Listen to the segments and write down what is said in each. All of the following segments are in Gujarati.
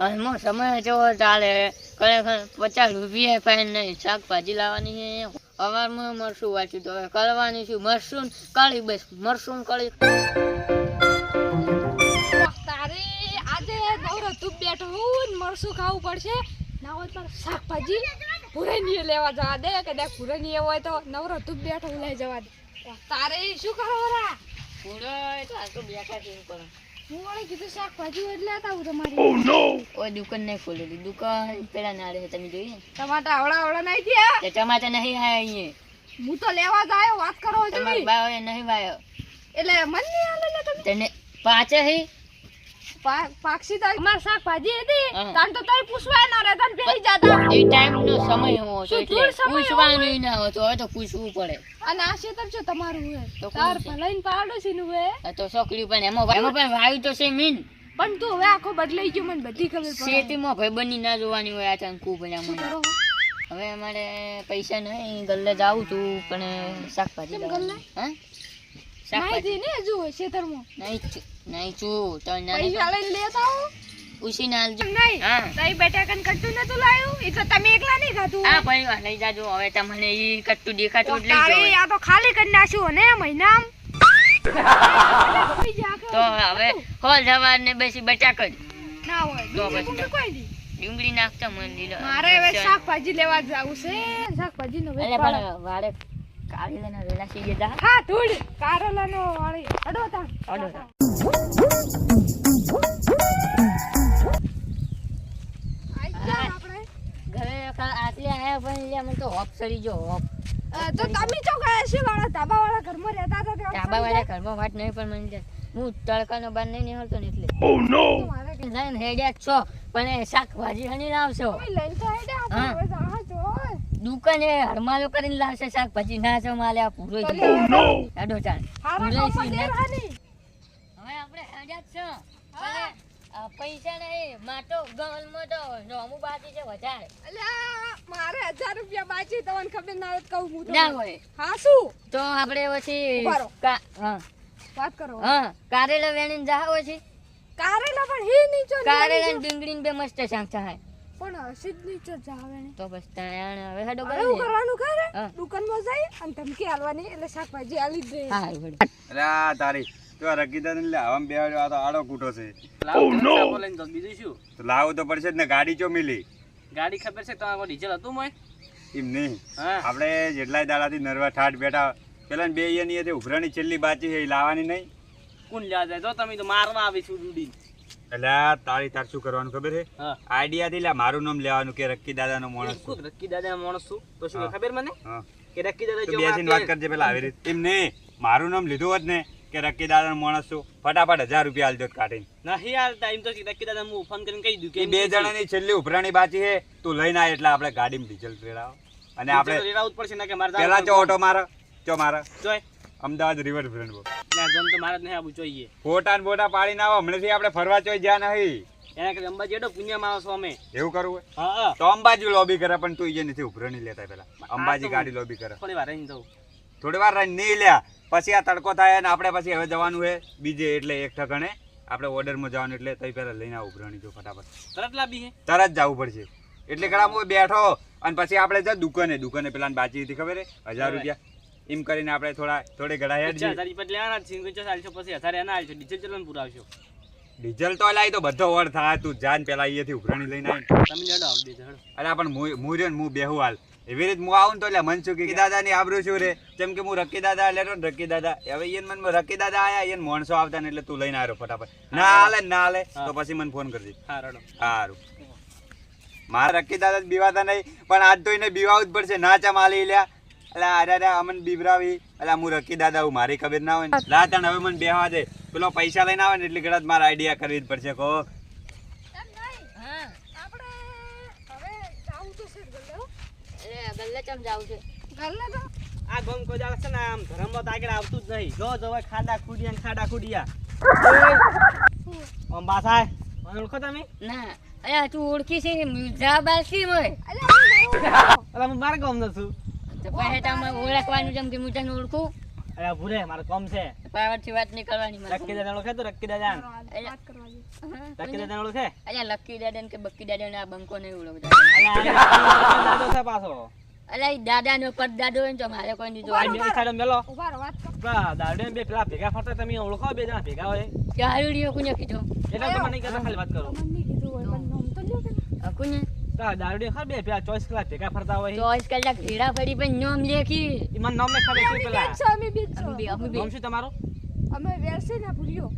હાલમાં સમય જેવો ચાલે? ખરેખર પચાસ રૂપિયા ફાઈન નહીં. શાકભાજી લાવવાની છે. અવારમાં મરશું વાંચ્યું તો હવે કરવાની છું. મરશું કાળી બસ. મરશું કાળી. તારે આજે નવરો તું બેઠો હું ને ખાવું પડશે ના હોય તો શાકભાજી પુરાની લેવા જવા દે કદાચ પુરાની હોય તો નવરો તું બેઠો લઈ જવા દે. તારે શું કરો પૂરો બેઠા છે કરો હું વળી કીધું શાકભાજી એટલે આતા હું તમારી કોઈ દુકાન નહીં ખોલેલી દુકાન પેલા નાડે છે તમે જોઈએ. ટમાટા આવડા આવડા નહીં થયા. તે ટમાટર નહીં આયા અહીંયા. હું તો લેવા જ આવ્યો વાત કરો છો તમારા બાવે નહીં વાયો. એટલે મન નહીં આલે ને તમે. તેને પાછે હે? પા- પાક્ષી તો માર શાકભાજી હતી. તાન તો તઈ પૂછવા ના રહેતા જતા. એ ટાઈમ નો સમય એવો હતો એટલે પૂછવાનું ના હોતો હવે તો પૂછવું પડે. અને આ ખેતર જો તમારું હે. તો તાર કોનું છે? નું હે. તો છોકરી પણ એમાં એમાં પણ વાયુ તો છે મીન પણ તું હવે આખો બદલાઈ ગયો મને બધી ખબર પડે. શેતીમાં ભાઈબંધી ના જોવાની હોય આ ચંકુ ભલા મને હવે અમારે પૈસા નહીં ગલ્લે જાવું તું પણ શાકભાજી ગલ્લે? હા? શાકભાજી. હોય ને ખેતરમાં નહીં નહીં છું તો પૈસા લઈને લેતા આવો. ઉસી ના આલજો નહીં? હા. તઈ બટાકન કટ્ટું નતું લાવ્યું? એ તો તમે એકલા નહીં ખાધું. આ ભાઈ લઈ જાજો. હવે તમને ઈ કટ્ટુ દેખાતું એટલે તારે આ તો ખાલી કરી નાખ્યું ને મહિનામ. તો હવે હોલ જવાર ને બેસી બચા જ ના હોય. તો ડુંગળી કોઈ દી ડુંગળી નાખતા મન લીલો મારે હવે શાકભાજી લેવા જાવું છે. શાકભાજી નો વેપાર. પણ વારે કાળી વેલા સી જતા હા ધૂળ. કારેલાનો વાળી. અડો તા. ઘરે આટલે આયા પણ લ્યા મને તો હોપ સરી જો હોપ. તો તમે ચો ગયા છે વાળા ધાબા વાળા ઘરમાં રહેતા હતા ત્યાં વાળા ઘરમાં વાત નહીં પણ મને હું તડકાનો બાર નહીં નીકળતો ને એટલે. લઈને હેડ્યા છો પણ શાકભાજી હની લાવશો લઈને તો દુકાને હરમાલો કરીને લાવશે શાકભાજી ના છો માલે આ પૂરો ચાલ. પૂરો સી નાખ. દેવાની. હવે આપણે હેડ્યા જ છો પણ આ પૈસા નહીં માટો ગવલમાં તો નોમું બાકી છે વધારે. અલ્યા, મારે હજાર રૂપિયા બાકી તમને ખબર ના હોય કહું હું ના હોય. હા શું? તો આપણે પછી હા. વાત કરો. હા કારેલા વેણીને જાવ પછી. કારેલા પણ હી નીચો કારેલા લાવી ડુંગળી બે મસ્ત શાક થાય પણ હસી જ નીચો જાવે ને તો બસ તાણ હવે હેડો બરાબર એવું કરવાનું કરે દુકાન દુકાનમાં જાય અને ધમકી હાલવાની એટલે શાકભાજી આલી જ દે હા અરે તારી તો આ રકીદા ને બેહાડ્યો આ તો આડો કૂટો છે. બીજું શું? તો લાવવું તો પડશે જ ને ગાડી ચો મિલી? ગાડી ખબર છે તમારે ડીઝલ હતું મોય એમ નહીં. આપણે જેટલાય દાડાથી નરવા ઠાઠ બેઠા પેલા બે ઈયાની હતી ઉભરાની છેલ્લી બાચી છે એ લાવવાની નહીં. કોણ લેવા જાય? જો તમે તો મારવા આવી છું ડૂડી એટલે તારી તાર શું કરવાનું ખબર છે? આઈડિયા થી લે મારું નામ લેવાનું કે રક્કી દાદાનો માણસ છું. રક્કી દાદા માણસ છું તો શું ખબર મને? કે રક્કી દાદા બેસીને વાત કરજે પેલા આવી રીતે. એમ નહીં. મારું નામ લીધું હોત ને કે રક્કી માણસ છું. ફટાફટ હજાર રૂપિયા આલજો કાઢીને. નહીં હાલતા એમ તો રક્કી હું ફોન કરીને કહી દઉં કે બે જણાની છેલ્લી ઉભરાણી બાચી છે. તું લઈને આવે એટલે આપણે ગાડીમાં ડીઝલ રેડાવો. અને આપણે રેડાવું પડશે ને કે મારે પેલા ચો ઓટો મારો ચો મારો. જોય. અમદાવાદ રિવર ફ્રન્ટ ના જમ તો મારે જ નહીં આવું જોઈએ. ફોટા ને બોટા પાડીને આવો. હમણાંથી આપણે ફરવા ચોઈ જ્યાં નહીં. એના કે અંબાજી એડો પુણ્ય માણસ છો અમે. એવું કરવું હોય? હા તો અંબાજી લોબી કરે પણ તું ઈજે નથી ઉભરણી લેતા પેલા અંબાજી ગાડી લોબી કરે. થોડી વાર રહીને જવું થોડી વાર નહીં લ્યા. પછી આ તડકો થાય ને આપણે પછી હવે જવાનું છે બીજે એટલે એક ઠકણે. આપણે ઓર્ડરમાં જવાનું એટલે તઈ પહેલાં લઈને આવું ભરણી જો ફટાફટ. તરત લાવી તરત જવું પડશે. એટલે કડા હું બેઠો અને પછી આપણે જ દુકાને. દુકાને પેલા બાચી હતી ખબર હે? હજાર રૂપિયા. એમ કરીને આપણે થોડા થોડે ઘડા હેડ લેવાના પછી હજાર એના આવશો ડીઝલ ચલન પુરાવશો. ડીઝલ તો લાવી તો બધો ઓર થાય. તું જાન પેલા અહીંયાથી ઉભરણી લઈને આવી તમે લેડો આવડે અરે પણ હું હું બેહું હાલ. એવી રીતે હું આવું તો એટલે મન શું કે દાદા ની આબરું શું રે? જેમ કે હું રકી દાદા એટલે તો રકી દાદા. હવે ઈયન મનમાં રકી દાદા આયા ઈયન માણસો આવતા ને એટલે તું લઈને આવ્યો ફટાફટ. ના હાલે ના હાલે તો પછી મને ફોન કરજે. સારું મારા રકી દાદા બીવાતા નહીં પણ આજ તો એને બીવાવું જ પડશે. ના ચા માલી લ્યા. એટલે અરે અરે અમને બીવરાવી. એટલે હું રકી દાદા હું મારી ખબર ના હોય ને. લા તણ હવે મને બેહવા દે. પેલો પૈસા લઈને આવે ને એટલે કદાચ મારે આઈડિયા કરવી જ પડશે કો એમ નહીં હા આપણે હવે જાવું તો છે જ ગલ્લે હો. એટલે ગલ્લે ચમ જાવું છે? ગલ્લે તો આ ગમ છે ને આમ ધરમમાં તો આગળ આવતું જ નહીં. જો જો ખાડા ખુડિયા ને ખાડા ખુડિયા. આમ બાસાય મને ઓળખો તમે? ના અરે તું ઓળખી છે જા બાલકી મોય અલ્યા હું નહીં ઓળખતો. અલા હું મારા ગામનો છું. તો પછી તમે ઓળખવાનું જેમ કે હું તને ઓળખું. અરે ભૂરે મારે કોમ છે. પાવરથી વાત નહીં કરવાની મારે. દાદા ઓળખે તું રક્કી દાદા વાત કરવા દે રક્કી દાદા ઓળખે? અલ્યા લકી દાદા ને કે બક્કી દાદા ને આ બંકો નહીં ઓળખતા. અલા, દાદો છે પાછો. ઈ દાદા નો પરદાદો હોય ને તો મારે કોઈ નહીં આ બે સાઈડ મેલો ઊભા વાત કર. પેલા બે પેલા ભેગા ફરતા તમે ઓળખો બે જણા ભેગા હોય? કે હારુડીઓ કોને કીધો? એટલે તો મને કહેતા ખાલી વાત કરો. નહીં કીધું હોય પણ નામ તો લ્યો કે કોને પેલા દારૂડિયા ખબર બે પેલા ચોવીસ કલાક ભેગા ફરતા હોય? ચોઈસ કલાક ભેડા ફરી પણ નામ લેખી. ઈ મને નામ નહીં ખબર શું પેલા. અમે છો. અમે બે. નામ શું તમારું? અમે વેરસે ના ભૂલ્યો.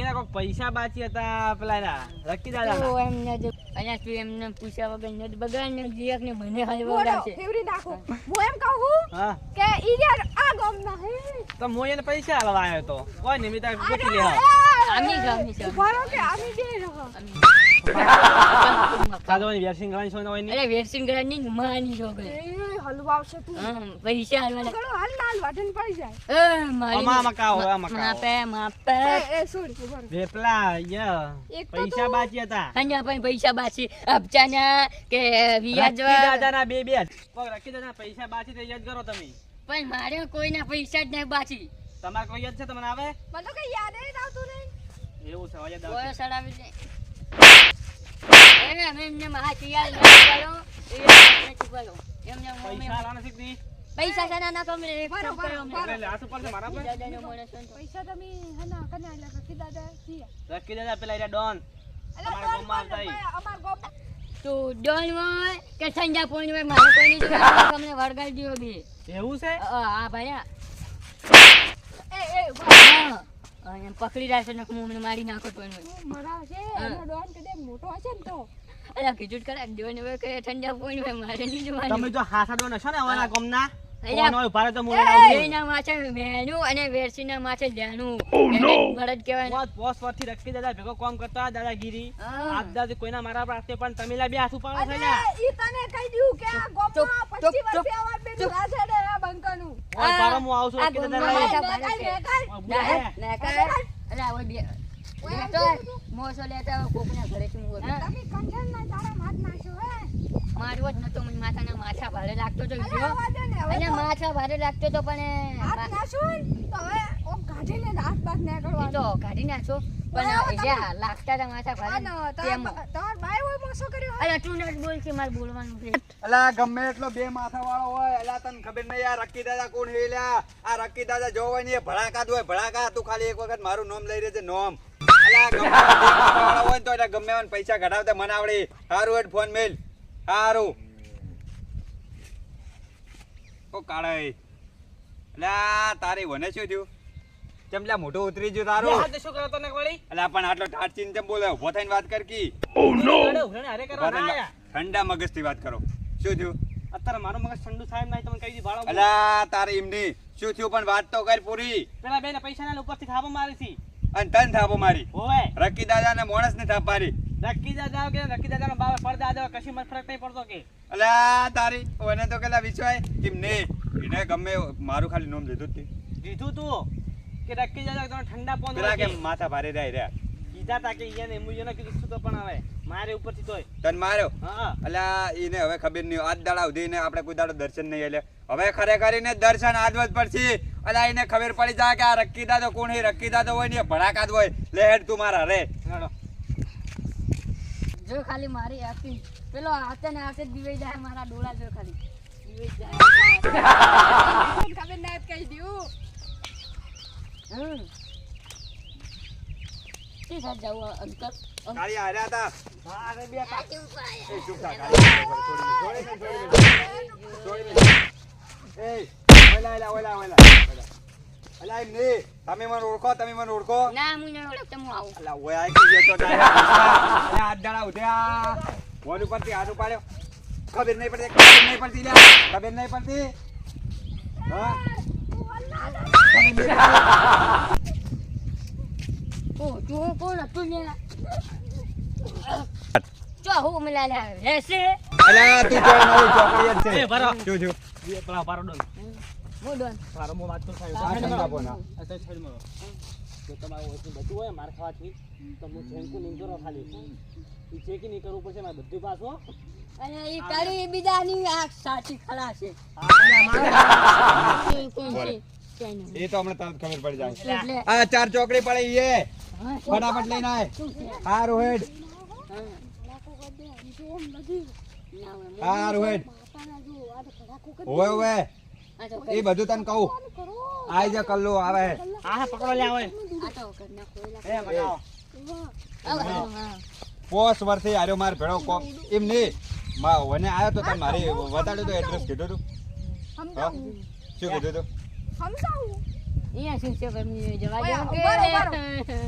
એના કોઈક પૈસા બાકી હતા પેલા રક્કી દાદા. તો એમને જો અલ્યા તું એમને પૂછ્યા વગર નથી બગાડ ને જીયક ને મને હાલ બોલો છે ફેવરી નાખો. હું એમ કહું છું હા. કે ઈ યાર આ ગામના હે. તો હું એને પૈસા આલવા આવ્યો તો. કોઈ નહીં મિતા ગોતી લે આમી જ. ઊભા રહો કે આમી દે રહો. સાદવાની વેરસિંગ કરવાની છો ને હોય ને અરે વેરસિંગ કરા ની માની એ હલવા આવશે તું. પૈસા હાલવાના. ઘણો હાલ લાલ વાટન પડી જાય. એ મારી અમા મકાઓ, આ મકાઓ. માપે માપે. એ સોરી ય પૈસા બાચી હતા. પણ પૈસા બાછી અબચાના કે વ્યાજ દાદાના બે પૈસા બાકી તો યાદ કરો તમે. પણ મારે કોઈના પૈસા જ નહીં બાછી તમારે કોઈ યાદ છે તમને આવે? મને તો કઈ યાદ જ આવતું નહીં. એવું છે યાદ કોઈ સડાવી દે. એ અમે એમને એ અમે- પૈસા નહીં? પૈસા છે ના તમે એક કામ બરોબર, કરો. બરોબર. એટલે હાથ ઉપર છે મારા પર. પૈસા તમે હના કના એટલે કકી દાદા જીયા રક્કી દાદા પેલા એરિયા ડોન ગામમાં કોણ આવતા અમાર ગામ તો ડોન હોય કે સંજા પોઈન્ટ હોય મારો કોઈ નહીં તમને વળગાડી દ્યો બી એવું છે હા આ ભાઈ એ એ પકડી રાખે ને હું મને મારી નાખો તો એનો. મરા છે એનો ડોન કદાચ મોટો હશે ને તો અલા કીધું જ ખરા ડોન કે ઠંડા પોઈન્ટ મે મારે નહીં જોવાનું. તમે જો હાસા ડોન હશો ને અમારા ગામના. કોણ હોય ભારે તો લઈને આવું. બેયના માથે વેણું અને વેરસીના માથે લેણું. એને ભરત કહેવાય ને. પોસ પોસ પરથી રખી દાદા ભેગો કામ કરતા દાદાગીરી આપ દાદા દાદી કોઈના મારા પાસે પણ તમે લા બે હાથ ઉપાડો છે ને ઈ તને કહી દીધું કે આ ચૂપ, 25 વર્ષે આવા બે. રાજા ને આ બંકનું ઓય બારો હું આવું છું દાદા ગામમાં બુડા ના, ના કર. અલા, બે. લેતો હોય. મોસો લેતા હોય, કોકના ઘરેથી હું. તમે કંઠન ના તારા હાથ નાખ્યો હે? મારવો જ નતો મને માથાના માથા ભારે લાગતો તો અરે જો. આવા દે ને હવે અને માથા ભારે લાગતો તો પણ હાથ મા- નાખ્યો હોય ને તો હવે ઓમ કાઢીને હાથ બાદ એ નીકળવાનો તો કાઢી નાખો પણ તમે- લાગતા હતા માથા ભારે અને તમાર તમાર હોય મોસો કર્યો અલા, તું નથી બોલ કે મારે બોલવાનું છે. અલા ગમે એટલો બે માથા વાળો હોય અલા તને ખબર નહીં આ રક્કી દાદા કોણ આ રક્કી દાદા જોવાની હોય ને એ ભડાકા હોય ભડાકા. તું ખાલી એક વખત મારું નામ લઈ રહેજે નોમ. અલા ગમે એવા બે માથા વાળો હોય તો એટલે ગમે એવાને પૈસા ઘટાડતા મને આવડે. હારું હેડ ફોન મેલ. હારું. ઓ કાળા અલા તારી વને શું થયું? ચમલા મોઢું ઉતરી ગયું બે હાથ શું કરો તને વળી? અલા પણ આટલો ટાટ ચીન ચમ બોલે? ઊભો થઈને વાત કર કી. ના. ઠંડા મગજથી વાત કરો. શું થયું? અત્યારે મારો મગજ ઠંડુ થાય નાય નહીં કઈ કહી દી ભાડો અલા તારે એમની. શું થયું પણ વાત તો કર પૂરી. પેલા બેને પૈસા ના ઉપરથી થાપો મારી હતી. અને તન થાપો મારી. રકી દાદા ને માણસ ને થાપ મારી રક્કી દાદા કે રકી દાદા નો બાપ પડદા દાદા કશી મને ફરક નહીં પડતો કે. અલા તારી ઓને તો કેલા વિશ્વાય કેમ ને? એને ગમે મારું ખાલી નામ લીધું તે. કીધું તું? કે રક્કી દાદા તમે ઠંડા પોન કે? માથા ભારે જાય રહ્યા? કીધા તા કે ઈને એમ એને કીધું શું તો પણ આવે? મારે ઉપરથી તોય. તન માર્યો? હા. અલા એને હવે ખબર નહીં આજ દાડા સુધી ને આપણે કોઈ દાડો દર્શન નહીં એટલે હવે ખરેખર એને દર્શન આજવત પડશે. અલા એને ખબર પડી જાય કે આ રક્કી દાદો કોણ હે રક્કી દાદો હોય ને એ ભડાકા જ હોય. લે હેડ તું મારા રે. જો ખાલી મારી આખી. પેલો હાથે ને હાથે દીવાઈ જાય મારા ડોળા જો ખાલી. દીવાઈ જાય. ખબર ના કઈ દીધું. હમ. શી સાથે જાવ અંકલ કાળી હાર્યા હતા. મારે બે કા- એ ચૂપ થા કાળી છોડી દે. એ ઓલા ઓલા ઓલા ઓલા. અલા એમ નહીં. તમે મને ઓળખો તમે મને ઓળખો. ના હું નહીં ઓળખતો હું આવું. અલા ઓય આ કી જતો ના અલા હાથ દાડા ઉધ્યા ફોન ઉપરથી હાથ ઉપાડ્યો. ખબર નહીં પડતી ખબર નહીં પડતી લે ખબર નહીં પડતી. હા ખબર નહીં પડતી. ઓ તું કોણ હતું ને? ચો હું મિલા લે રહેશે અલા તું કોઈ નવું ચોકડી છે. એ ભરો. શું થયું પેલા ભારો ડોન હું ડોન ભારો હું વાત સાહેબ. આ તો જો તમારું ઓછું બધું હોય માર ખાવાથી તો હું જેનકું નહીં કરો ખાલી. ઈ ચેકી નહીં કરવું પડશે મારે બધું પાછું. અને કાળી બીજાની આ સાચી ખલા છે. આ કોણ. એ તો હમણાં તરત ખબર પડી જાય. આ ચાર ચોકડી પડે એ ફટાફટ લઈને આય. હા છે? હા. ના હોય. હારું હેડ. ઓવે ઓવે એ બધું તને કહું. આઈ જા કલ્લો આવે. હા હા પકડો લે આવે. એ હા. પોસ વર્ષથી આર્યો માર ભેળો કોમ એમ નહીં. મા વને આવ્યો તો તને મારી વતાડ્યું તો એડ્રેસ કીધું તું. શું કીધું તું? સમજાવું અહીંયા શું છે ભાઈ જવા દો કે?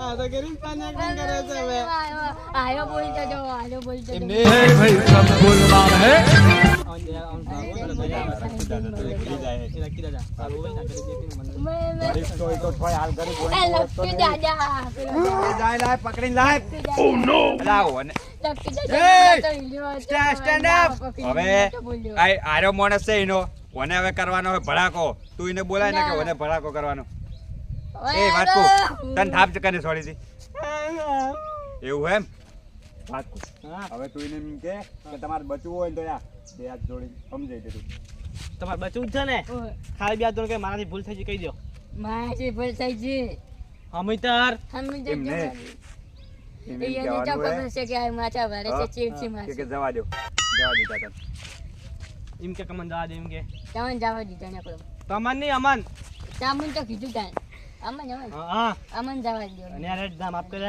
આ તો ગરીબ કાન્યા કોણ કરે છે હવે. આયો બોલી તો જો આયો બોલી તો ભાઈ સબ બોલવા લખી હવે તો આર્યો માણસ છે એનો ઓને હવે કરવાનો હવે ભડાકો તું એને બોલાય ને કે ના. ઓને ભડાકો કરવાનો એ વાત તને થાપ ચકને છોડી દી એવું એમ વાત હવે તું એને એમ કે કે તમારે બચવું હોય ને તો યાર બે હાથ જોડી સમજાઈ દે તું. તમારે બચવું જ છે ને? ખાલી બે હાથ જોડો કે મારાથી ભૂલ થઈ છે કહી દો. મારાથી ભૂલ થઈ છે અમિતર સમજી એમ જજો. નહીં. એને એમ એને તો કહેવાનું છે કે આ માથા છે હે? ચીડચી કે જવા દો જવા એમ કે કમન જવા દે એમ કે. તમને જવા દીધા ને કોઈ. તમન નહીં અમન. સામુન તો કીધું તાન અમન અમન. હા હા. અમન જવા દો અને યાર હેડ આપ કરે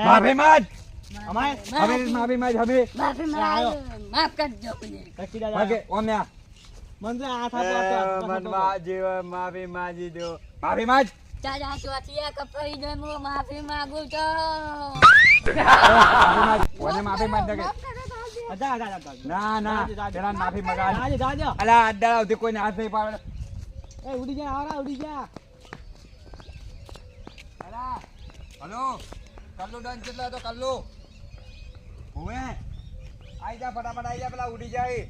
હવે માફી. માંગ હવે માફી આવ્યો. માફ કરજો મને લખી દેજા ઓમ્યા. મને આ થાતો હતો મનમાં માફી માંગી દો. માફી માંગ. ચાજા ચોથિયા કપાઈ દે હું માફી માંગુ છો ઓને માફી માંગ કે જા જા જા ના ના. પેલા માફી માંગા જા જા જા અલા અડ્ડા આવતી કોઈને હાથ નહીં પાડે. એ ઉડી જા આવરા ઉડી જા. અલા હલો. કલ્લુ ડન કેટલા તો કલ્લુ? હુએ આઈ જા ફટાફટ આઈ જા પેલા ઉડી જાય.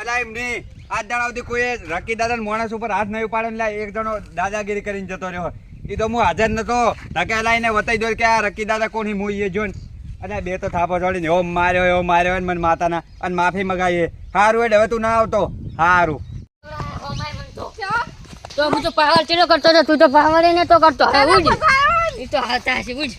અલા એમ નહીં આજ દાડાવથી કોઈ રકી દાદા માણસ ઉપર હાથ નહીં ઉપાડે ને એક જણો દાદાગીરી કરીને જતો રહ્યો. એ તો હું હાજર નતો. ધકે લાઈને વતાઈ દો કે આ રકી દાદા કોની હું એ જોઈને અને બે તો થાપો જોડીને એવો માર્યો એવો માર્યો ને મને માતાના અને માફી મગાઈએ સારું એટલે હવે તું ના આવતો. સારું તો હું તો પાવર ચેલો કરતો હતો તું તો પાવર એને તો કરતો. હવે ઉડ. એ તો હાથા છે ઉડ.